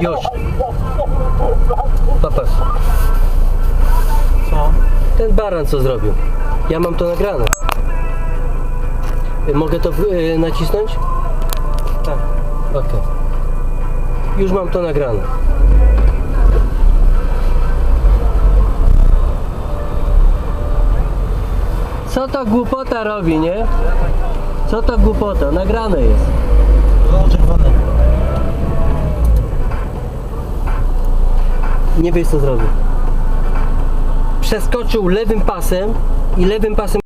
Już. Popatrz. Co? Ten baran co zrobił. Ja mam to nagrane. Y, Mogę to y, nacisnąć? Tak. Okej. Już mam to nagrane. Co to głupota robi, nie? Co to głupota? Nagrane jest. Nie wiesz co zrobił. Przeskoczył lewym pasem i lewym pasem